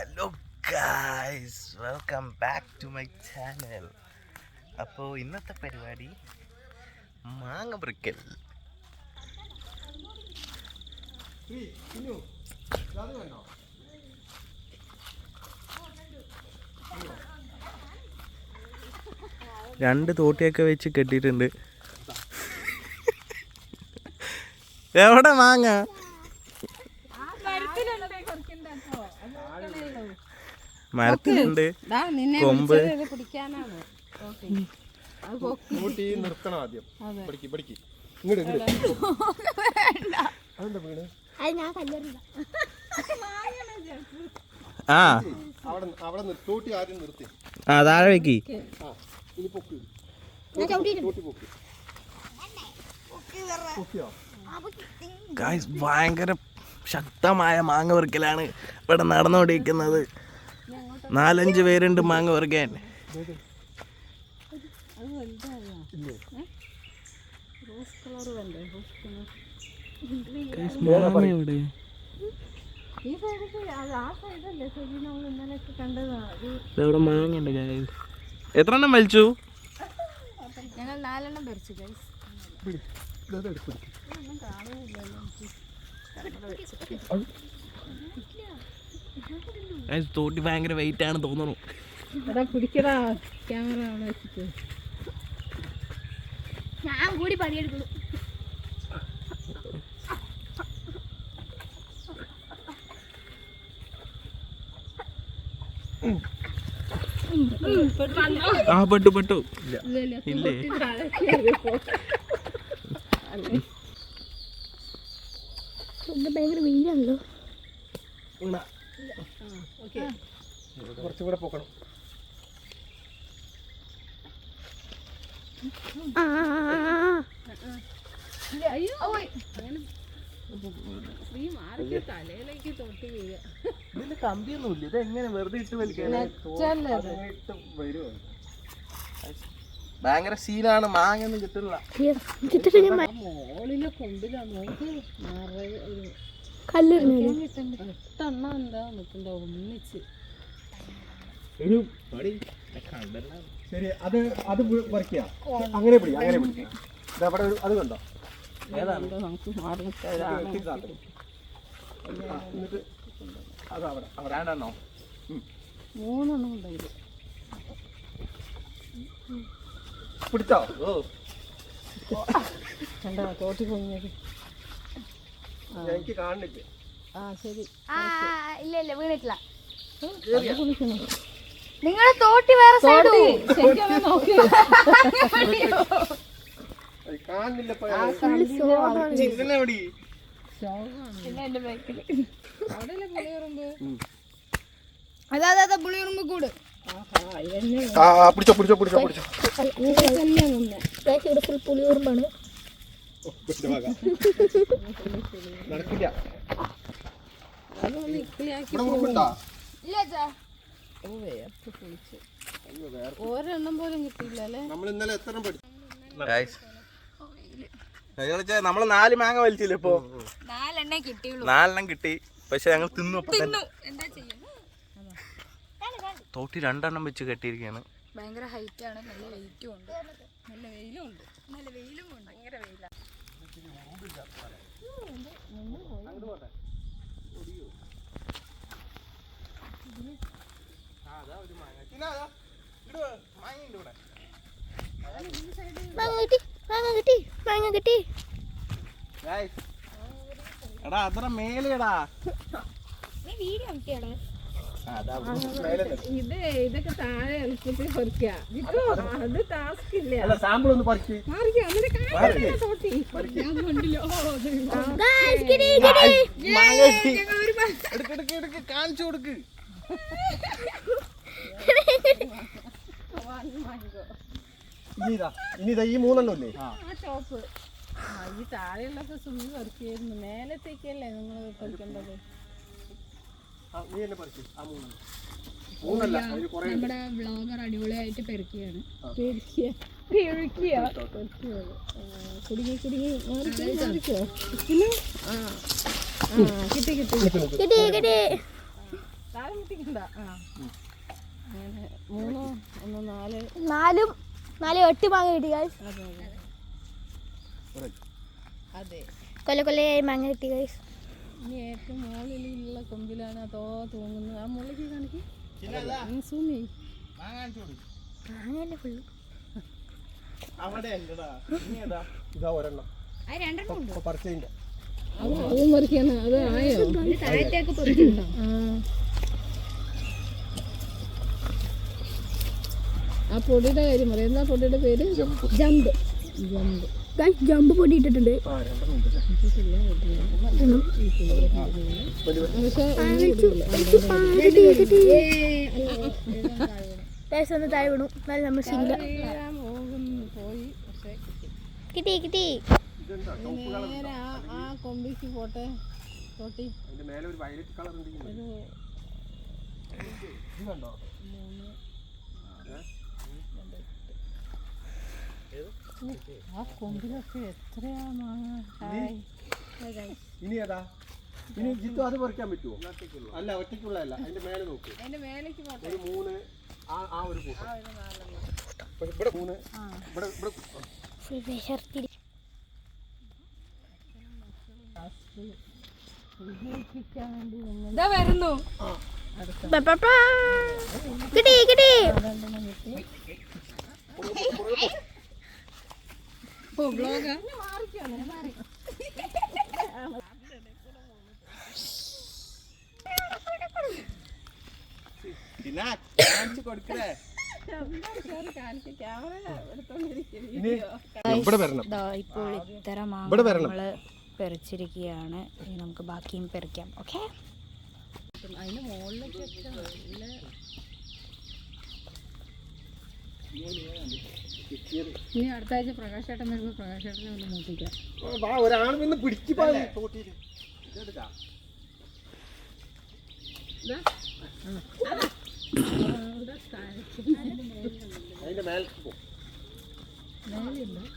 Hello guys welcome back to my channel അപ്പോൾ ഇന്നത്തെ പരിപാടി മാങ്ങ പറിക്കൽ. രണ്ട് തോട്ടിയൊക്കെ വെച്ച് കെട്ടിയിട്ടുണ്ട്. എവിടെ മാങ്ങ? മരത്തിലുണ്ട് കൊമ്പ്. നിർത്തണം ആദ്യം. പഠിക്ക് പഠിക്ക്. ഇങ്ങോട്ട് ഇങ്ങോട്ട് അതെന്താ വീണ്? ആ. അവിടെ അവിടെ നിർ- ആദ്യം നിർത്തി. ആ താഴെ വെക്കി. ആ ഇനി പൊക്കി. ഞാൻ ചവിട്ടിയിട്ടുണ്ട് കൂട്ടി പൊക്കി. പൊക്കിയോ? ഗായ്സ് ഭയങ്കര ശക്തമായ മാങ്ങ പെറുക്കലാണ് ഇവിടെ നടന്നുകൊണ്ടിരിക്കുന്നത്. നാലഞ്ച് പേരുണ്ട് മാങ്ങ പറിക്കാൻ. മാങ്ങ ഉണ്ട്. എത്ര എണ്ണം വലിച്ചു? ഞങ്ങൾ നാലെണ്ണം പറിച്ചു ഗൈസ് പിടി ഇതാ എടുത്ത് പിടിക്ക് Guys, തോട്ടി ഭയങ്കര വെയിറ്റ് ആണ് തോന്നുന്നു. പിടിക്കടാ ക്യാമറ അവിടെ വെച്ചിട്ട്. ഞാൻ കൂടി പണിയെടുക്കുന്നു. ആ പെട്ടു പെട്ടു. ഇല്ലേ ഭയങ്കര വെയിലാണല്ലോ കുറച്ചും കൂടെ പൊക്കണം. ഇതിന് കമ്പിയൊന്നുമില്ല. ഇത് എങ്ങനെ വെറുതെ ഇട്ട് വലിക്കാൻ ഇട്ട് വരുമോ ഭയങ്കര സീനാണ് മാങ്ങ ഒന്നും കിട്ടില്ല മോളിലെ കൊമ്പിലാ. നോക്ക് നിറയെ ഒന്നിച്ച്. ശരി അത് അത് പറിക്കുക അങ്ങനെ പിടി അങ്ങനെ പിടി. അവിടെ അത് കണ്ടോ? എന്താ നമുക്ക് മാറി നിൽക്കാതാണ് ഇത്തിരി താത്ത്. ആ, എന്നിട്ട് അത് അവിടെ അവിടെ. രണ്ടെണ്ണോ? മൂന്നെണ്ണം ഉണ്ടായില്ല പിടിച്ചോ? ഓ. കണ്ടോ? തോട്ടി പൊങ്ങിയത് എനിക്ക് കാണുന്നില്ല. ആ ശരി. ആ ഇല്ല ഇല്ല വീണിട്ടില്ല. നിങ്ങൾ നിങ്ങളെ തോട്ടി വേറെ സൈഡ് അത് പുളിയറുമ്പ് അതാ കൂട്. പിടിച്ചോ പിടിച്ചോ പിടിച്ചോ പിടിച്ചോ. പുളിയുറുമ്പാണ്. നടക്കില്ല. ഒരെണ്ണം പോലും കിട്ടിയില്ല നമ്മൾ ഇന്നലെ എത്ര പഠിച്ചു? നമ്മൾ നാല് മാങ്ങ വലിച്ചില്ല ഇപ്പൊ? നാലെണ്ണേ കിട്ടി. പക്ഷെ ഞങ്ങൾ തിന്നു അപ്പൊ തന്നെ. എന്താ ചെയ്യുന്നു? തോട്ടി രണ്ടെണ്ണം വെച്ച് കെട്ടിയിരിക്കുകയാണ് ഭയങ്കര ഹൈറ്റ് ആണ്. നല്ല വെയിറ്റും ഉണ്ട്. നല്ല വെയിലും ഉണ്ട്. നല്ല വെയിലും ഉണ്ട് ഭയങ്കര വെയിലാണ് മാങ്ങ കിട്ടി മാങ്ങ കിട്ടി മാങ്ങ കിട്ടി. എടാ അത്ര മേലെടാ. ഇത് ഇതൊക്കെ താഴെ എളുപ്പത്തിൽ പറിക്കുക ഇപ്പൊ അത് ടാസ്ക് ഇല്ല. സാമ്പിൾ ഒന്ന് കാണിച്ചു കൊടുക്ക്. ഇനി ഇതാ ഇനി ഇതാ ഈ മൂന്നെണ്ണം ഇല്ലേ? ആ. ടോപ്പ് ആ ഈ താഴെയുള്ളൊക്കെ സുമി പറിക്കായിരുന്നു മേലത്തേക്കല്ലേ നിങ്ങൾ പറിക്കേണ്ടത്? നമ്മുടെ വ്ളോഗർ അടിപൊളിയായിട്ട് പെരുക്കിയാണ് പെരുക്കിയ പെരുക്കിയ കുടുങ്ങി കുടുങ്ങി. പിന്നെ ആ കിട്ടി കിട്ടി കിട്ടി. കിട്ടി താഴെ മുട്ടിക്കണ്ട. ആ. അങ്ങനെ മൂന്നോ ഒന്ന് നാല്. നാലും നാലും എട്ട് മാങ്ങ കിട്ടി ഗൈസ് അതെ കൊല്ല കൊല്ലയായി മാങ്ങ കിട്ടി ഗൈസ് ഇനി ഏറ്റവും മുകളിലുള്ള കൊമ്പിലാണ് അതോ തൂങ്ങുന്നത്. ആ മുകളിലേക്ക് കാണിക്കും. സൂം ചെയ്യും. മാങ്ങയല്ലേ ഫുള്ള്? അത് അതും പറിക്കാണ് അത് ആ. പൊടിയുടെ കാര്യം പറയാം എന്താ പൊടിയുടെ പേര് ജമ്പ് ജമ്പ് ജമ്പ് പൊടി ഇട്ടിട്ടുണ്ട് പക്ഷെ ഒന്ന് താഴെ വിടും എന്നാലും നമ്മൾ ശീല കിട്ടി കിട്ടി ആ ആ കൊമ്പിക്ക് പോട്ടെ തൊട്ടി അതിന്റെ മേലെ ഒരു വയലറ്റ് കളർ ഉണ്ട് ഇത് കണ്ടോ ആ കൊമ്പിലൊക്കെ എത്രയാ ഇനി? ഏതാ? ഇനി ജിത്തു അത് പറിക്കാൻ പറ്റുമോ അല്ല ഒറ്റയ്ക്കുള്ളതല്ല. അതിന്റെ മേലെ നോക്ക്. ഒരു മൂന്ന് ആ ആ ഒരു കൂട്ടം. ഇവിടെ- മൂന്ന് ഇവിടെ ഇവിടെ വരുന്നു. കിട്ടി കിട്ടി ഇപ്പോൾ ഇത്തരം. മാങ്ങ പെറിച്ചിരിക്കുകയാണ്. ഇനി നമുക്ക് ബാക്കിയും പെറിക്കാം. ഓക്കെ അതിന്റെ മുകളിലേക്കൊക്കെ നല്ല ഇനി അടുത്ത ആഴ്ച പ്രകാശേട്ടൻ വരുമ്പോൾ പ്രകാശേട്ടനെ ഒന്ന് മൂട്ടിക്കാം ഒരാൾ വന്ന് ഇതെടുക്കാ. അതിന്റെ മേലേക്ക് പോ. താഴെ വീഴുണ്ടാവും.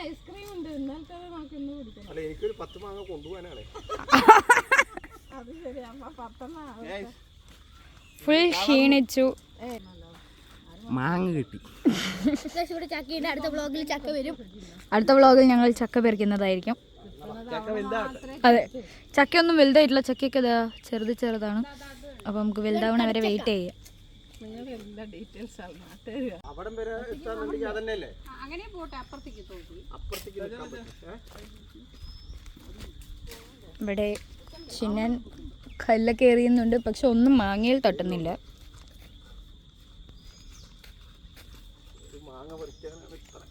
ഐസ്ക്രീം ഉണ്ട് എനിക്കൊരു പത്ത് മാങ്ങ കൊണ്ടുപോകാനാണ് അത് ശരി അമ്മ ഫുൾ ക്ഷീണിച്ചു. മാങ്ങ കിട്ടി. ഇവിടെ ചക്കയുണ്ട് അടുത്ത വ്ളോഗിൽ ചക്ക വരും. അടുത്ത വ്ളോഗിൽ ഞങ്ങൾ ചക്ക പെറിക്കുന്നതായിരിക്കും. അതെ. ചക്കയൊന്നും വലുതായിട്ടില്ല. ചക്കയൊക്കെ ഇതാ ചെറുത് ചെറുതാണ്. അപ്പോൾ നമുക്ക് വലുതാവണ വരെ വെയിറ്റ് ചെയ്യാം. അങ്ങനെ പോട്ടെ. അപ്പുറത്തേക്ക്? ഇവിടെ ചിന്നൻ കല്ലൊക്കെ എറിയുന്നുണ്ട് പക്ഷെ ഒന്നും മാങ്ങയിൽ തട്ടുന്നില്ല ഒരു മാങ്ങ പറിക്കാനാണ് ഇത്ര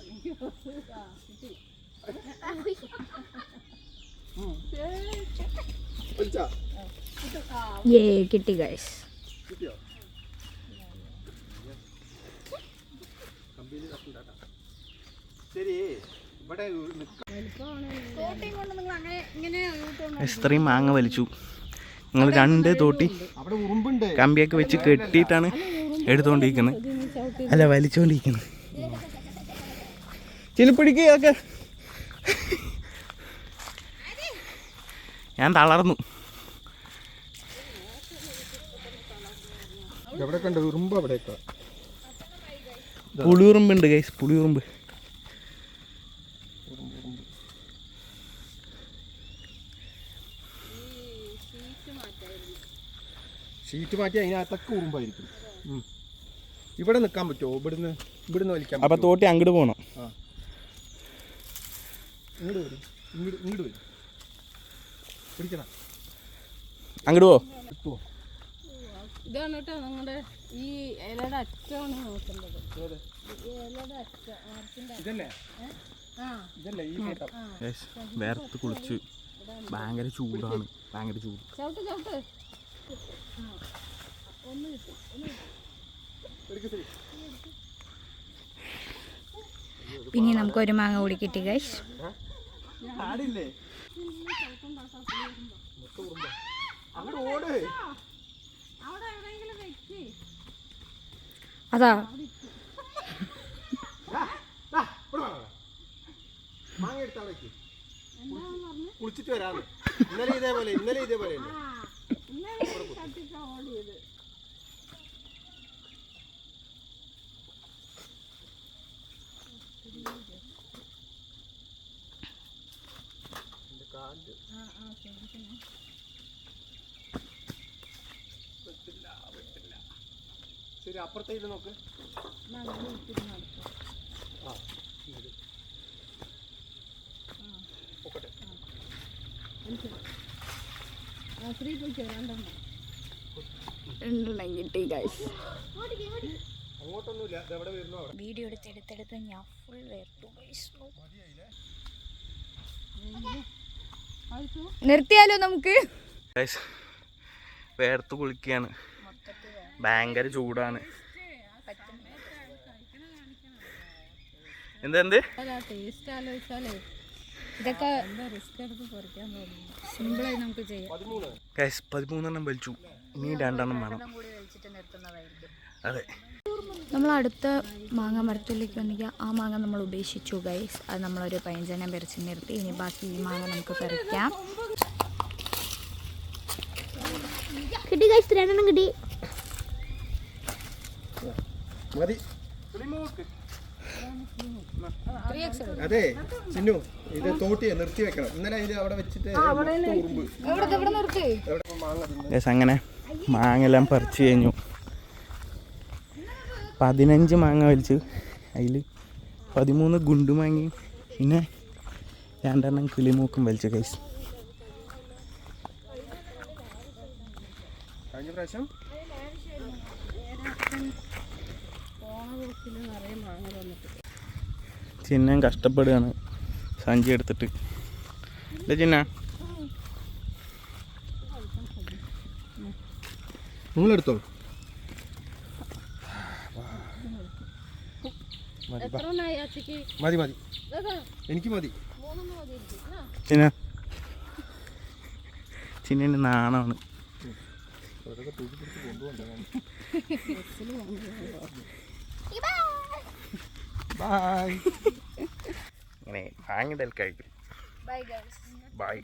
വലിച്ചാ? ഏ കിട്ടി ഗൈസ് ഇത്രയും മാങ്ങ വലിച്ചു. നിങ്ങൾ രണ്ട് തോട്ടി അവിടെ ഉറുമ്പുണ്ട് കമ്പിയൊക്കെ വെച്ച് കെട്ടിയിട്ടാണ് എടുത്തോണ്ടിരിക്കുന്നത്. അല്ല വലിച്ചോണ്ടിരിക്കുന്നത് ചിലിപ്പിടിക്കുകയൊക്കെ. ഞാൻ തളർന്നു. എവിടെ കണ്ട? ഉറുമ്പ് അവിടെയൊക്കെ. പുളിയുറുമ്പുണ്ട് ഗൈസ് പുളിയുറുമ്പ്. ഷീറ്റ് മാറ്റി അതിനകത്തൊക്കെ ഉറുമ്പായിരിക്കും. ഇവിടെ നിൽക്കാൻ പറ്റുമോ? ഇവിടുന്ന് ഇവിടുന്ന് വലിക്കാം അപ്പൊ തോട്ടി അങ്ങോട്ട് പോകണം ആ. ഇങ്ങോട്ട് വരും. ഇങ്ങോട്ട് ഇങ്ങോട്ട് വരും. പിടിക്കണം. അങ്ങോട്ട് പോ. എത്തുമോ ഇതാണ് കേട്ടോ നിങ്ങളുടെ ഈ ഇലയുടെ അറ്റമാണ് നോക്കേണ്ടത് ഈ ഇലയുടെ അറ്റം മരത്തിന്റെ ഇതല്ലേ? ആ. ഇതല്ലേ ഈ വേർത്ത് കുളിച്ച്. ഭയങ്കര ചൂടാണ്. ഭയങ്കര ചൂട്. ചവിട്ട് ചവിട്ട്. പിന്നെ നമുക്ക് ഒരു മാങ്ങ കൂടി കിട്ടി ഗൈസ് ആടില്ലേ? അങ്ങോട്ട് ഓട്. അവിടെ എവിടെയെങ്കിലും വെച്ച് അതാ. മാങ്ങ എടുത്ത് അവിടെ. കുളിച്ചിട്ട് വരാന്ന് ഇന്നലെ ഇതേപോലെ ഇന്നലെ ഇതേപോലെ അല്ലേ ഇന്നലെ കത്തിക്ക ഓടിയത് ശരി അപ്പുറത്തേക്ക് നോക്ക് ആ ഇത്. പൊക്കട്ടെ. ആ സ്ത്രീ പോയിക്കോ രണ്ടെണ്ണം രണ്ടെണ്ണം കിട്ടി ഗൈസ് അങ്ങോട്ടൊന്നുമില്ല. ഇത് എവിടെ വരുന്നു അവിടെ? വീഡിയോ എടുത്തെടുത്തെടുത്ത് ഞാൻ ഫുൾ വേർത്തു ഗൈസ് നിർത്തിയാലോ നമുക്ക്? വേർത്ത് കുളിക്കുകയാണ് ഭയങ്കര ചൂടാണ്. എന്തെന്ത് പതിമൂന്നെണ്ണം വലിച്ചു. ഇനി രണ്ടെണ്ണം വേണം. അതെ. നമ്മൾ അടുത്ത മാങ്ങ മരത്തിലേക്ക് വന്നെങ്കിൽ ആ മാങ്ങ നമ്മൾ ഉപേക്ഷിച്ചു ഗൈസ് അത് നമ്മളൊരു പതിനഞ്ചെണ്ണം പറിച്ച് നിർത്തി ഇനി ബാക്കി ഈ മാങ്ങ നമുക്ക് പറിക്കാം. കിട്ടി ഗൈസ് രണ്ടെണ്ണം കിട്ടി. മതി. അതെ ചിന്നു ഇത് തോട്ടിയെ നിർത്തി വെക്കണം. ഇന്നലെ ഇത് അവിടെ വെച്ചിട്ട് എവിടെ മാങ്ങ അങ്ങനെ മാങ്ങെല്ലാം പറിച്ചു കഴിഞ്ഞു. പതിനഞ്ച് മാങ്ങ വലിച്ചു. അതിൽ പതിമൂന്ന് ഗുണ്ടു മാങ്ങി പിന്നെ രണ്ടെണ്ണം കിളിമൂക്കും വലിച്ചു കൈസ് കഴിഞ്ഞ പ്രാവശ്യം? ചിഹ്നം കഷ്ടപ്പെടുകയാണ്. സഞ്ചി എടുത്തിട്ട്. അല്ലേ ചിന്ന നിങ്ങളെടുത്തോ? മതി ബാ. മതി എനിക്ക് മതി. ചിന്ന. ചിന്ന നാണമാണ് ബായ് ഇങ്ങനെ വാങ്ങിടൽ കഴിക്കും ബൈ